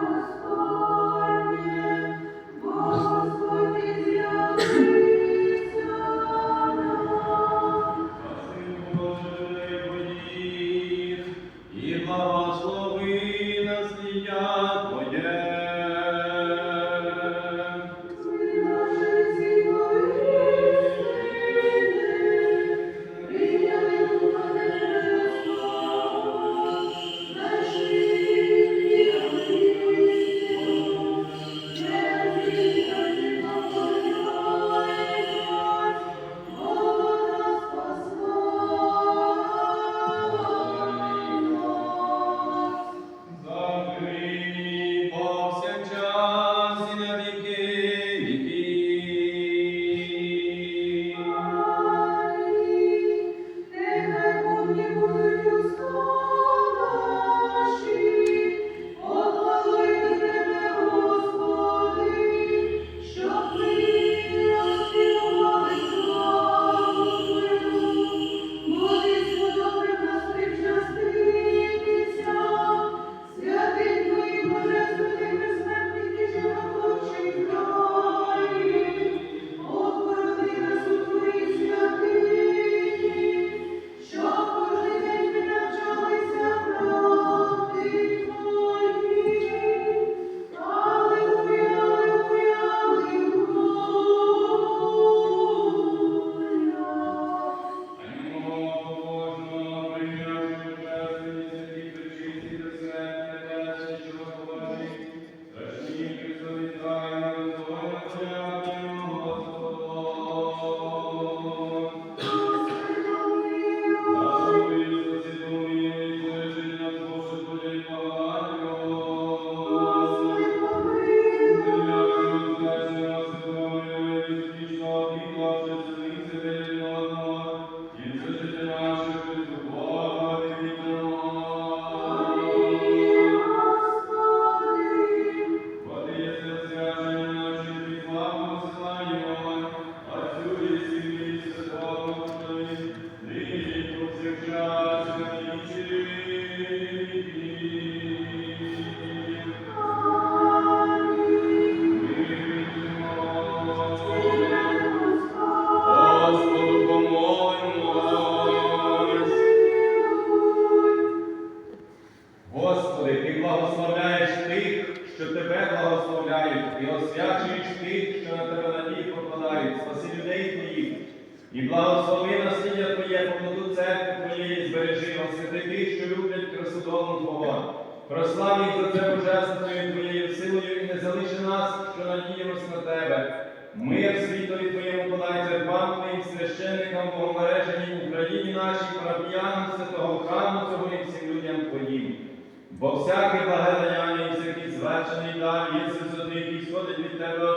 school. Освячуєш тих, що на Тебе надію покладають. Спаси людей Твоїх. І благослови наслідя Твоє, повноту церкви Твоєї, збережи, освяти тих, що люблять красу дому Твого. Прослав їх за це божественною Твоєю силою і не залиши нас, що надіємось на Тебе. Мир світові Твоєму подай церквам Твоїм священникам, богомереженій Україні нашій, парафіянам святого храму цього і всім людям Твоїм. Бо всяке благодаяння Devil.